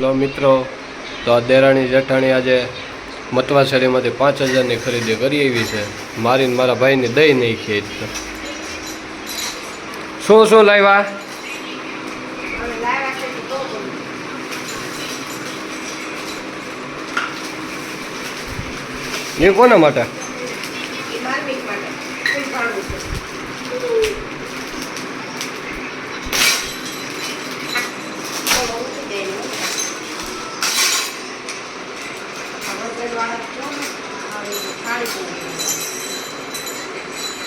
Hello મિત્રો, તો આ દેરાણી જેઠાણી આજે મતવાસળીમાંથી પાંચ હજારની ખરીદી કરી એવી છે. મારીને મારા ભાઈને દઈ નહીં ખે શું શું લાવ્યા? એ કોના માટે?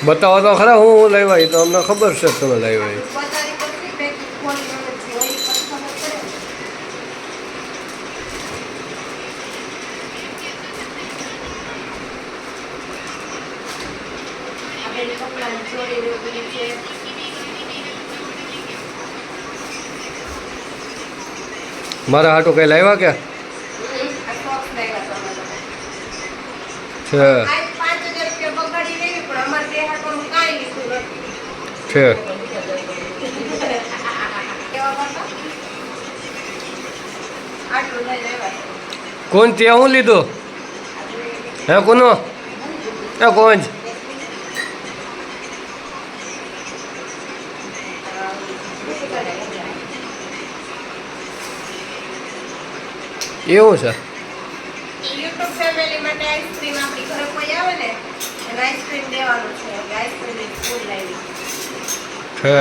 બતાવો તો ખરા હું હું લાવ્યા એ તો અમને ખબર છે કે તમે લાવ્યા એ મારા હાટું કઈ લાવ્યા કે છે. છે. કોણ ત્યાં હું લીધું? હે કોનો? હે કોણ? એવું છે. યુટ્યુબ ફેમિલી માટે આઈસ્ક્રીમ આપણી ઘરે કોઈ આવે ને એને આઈસ્ક્રીમ દેવાનું છે. એટલે આઈસ્ક્રીમ ફૂલ લાવી. છે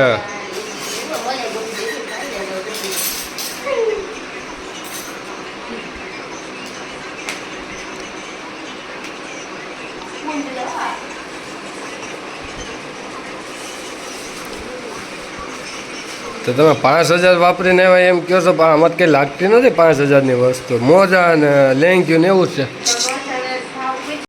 તો તમે પાંચ હજાર વાપરીને એમ કહો છો, પણ આમાં કંઈ લાગતી નથી પાંચ હજારની વસ્તુ. મોજા ને લેંગ્યું ને એવું છે.